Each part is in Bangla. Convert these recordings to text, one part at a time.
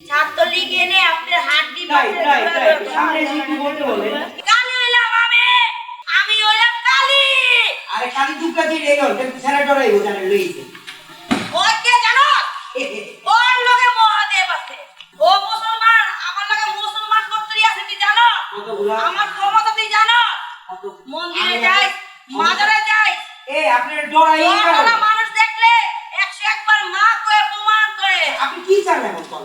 ছাত্রলীগ এনে আপনার হাড্ডি তাই তাই তাই সামনে এসে বলতে বলেন। কালি হইলাম আমি। আমি হইলাম কালি। আরে খালি দুকা দিয়ে রেগে হল কিন্তু ছেড়ে ডরাই বোঝানে লইছে ওই কে জানো? ওর লগে মহাদেব আছে? ও মুসলমান আমার লগে মুসলমান কতরি আছে কি জানো? আমার ক্ষমতা তুই জানো? মন্দিরে যাই মাজারে যাই। এ আপনার ডরাই মানুষ দেখলে একশো একবার মা করে প্রমাণ করে। আপনি কি চান এখন?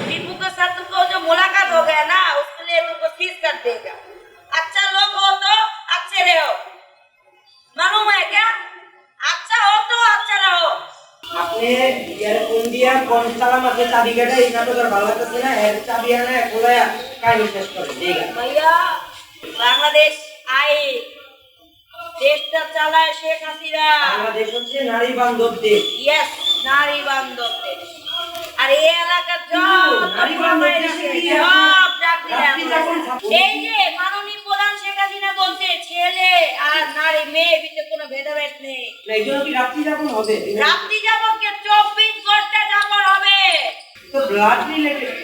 दीपू के साथ तुमको जो मुलाकात हो गया ना उसके लिए तुमको सीज कर देगा अच्छा लोग हो तो अच्छे रहो मालूम है क्या अच्छा हो तो अच्छा रहो আপনি ইয়ার কোন দিয়া কোন সালাম আছে চাবি কাটা এই নাটকের ভালো লাগতেছে না এর চাবি আনে খোলায়া কাহিনী শেষ করে দেগা भैया बांग्लादेश आए দেশটা চালায় শেখ হাসিনা বাংলাদেশ হচ্ছে নারী বান্ধব দেশ ইয়েস নারী বান্ধব দেশ আর এই এলাকার সব চাকরি থাকুন। এই যে মাননীয় প্রধান শেখ হাসিনা বলছে ছেলে আর নারী মেয়ে ভিতরে কোনো ভেদাভেদ নেই। রাত্রি যাপন হবে? রাত্রি যাপনকে চব্বিশ ঘণ্টা যাপন হবে। তো ব্লাড রিলেটেড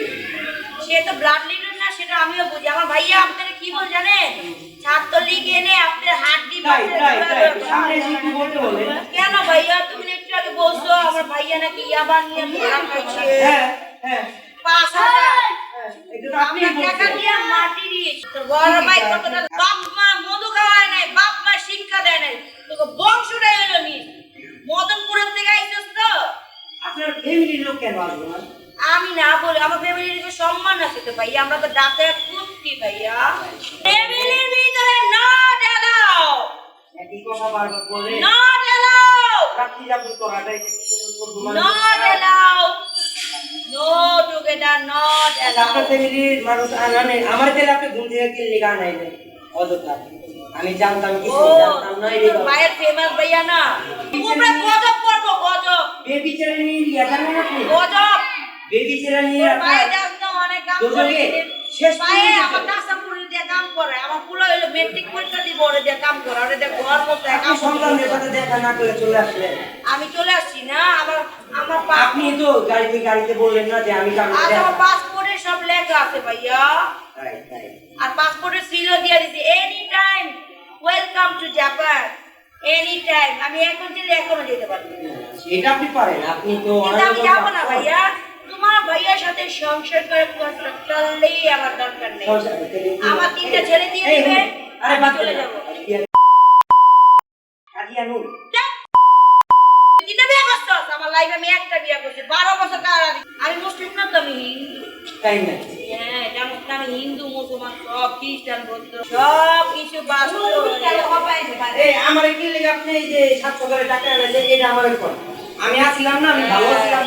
সে তো ব্লাড লিডার না সেটা আমিও বুঝি। আমার ভাইয়া আপনারা কি বল জানেন? ছাত্রলীগ এনে আপনার হাড্ডি কেন ভাইয়া? তুমি একটু আগে বলছো আমার ভাইয়া নাকি ইয়াবা নিয়ে ধরা খাইছে হ্যাঁ হ্যাঁ। পাঁচ হাজার আমরা টাকা দিয়ে মাটি দিয়েছি তোর বড় ভাই কতটা বাপ মা মধু খাওয়ায় নাই বাপ মা শিক্ষা দেয় নাই। তোকে বংশটাই হলো নি। মদনপুরের থেকে আইছিস তো? আপনার ফ্যামিলির লোক কেন আসবে না আমি না বলি আমার ফ্যামিলির সম্মান আছে তো ভাইয়া আমরা তো ডাকে কুত্তি ভাইয়া। ফ্যামিলির ভিতরে নট এলাও একই কথা বারবার বলে। রাত্রি যাপন করাটা এটা কি নট বান্ধব? নো টুগেদার নট এলাও আপনার ফ্যামিলির মানুষ আনানে আমার তেলে আপনি ঘুম থেকে কিনলে গান আইবে অযথা। আমি জানতাম কিছু জানতাম না এই তোর ফেমাস ভাইয়া না? তোমরা গজব করব গজব। বেবি ছেলে নিয়ে জানেন আপনি? গজব। বেবি ছেলে নিয়ে তোর ভাই আপনার অনেক কাম করে শেষ পর্যন্ত- আমার কাঁচা পুরি দিয়ে কাম করে। আমার পুরো হইল মেট্রিক পরীক্ষা দিব ওরে দিয়ে কাম করে। ওরে দিয়ে ঘর মতো আপনি সন্তানদের সাথে দেখা না করে চলে আসলেন। আমি চলে আসছি না আমার আমার আপনি তো গাড়িতে গাড়িতে বললেন না যে আমি কারণ আজ আমার পাসপোর্টে সব লেখা আছে ভাইয়া। আর পাসপোর্টের সিলও দিয়ে দিছি। Any time welcome to Japan any time আমি এখন চলে এখনও যেতে পারি এটা আপনি পারেন। আপনি তো আমি যাব না ভাইয়া। তোমার ভাইয়ার সাথে সংসার করে চললেই আমার দরকার নেই। আমার তিনটা ছেলে দিয়ে দিবে আরে চলে যাব। কাজী আনুন। তিনটা বিয়ে করছস আমার লাইফে আমি একটা বিয়ে করছি বারো বছর কার আমি মুসলিম না তো আমি হিন্দু। তাই না? হ্যাঁ যেমন আমি হিন্দু মুসলমান সব খ্রিস্টান বৌদ্ধ সব কিছু বাস আমার কি লেগে আপনি এই যে সাতশো করে টাকা এটা আমার আমি আসলাম না আমি ভালো আসলাম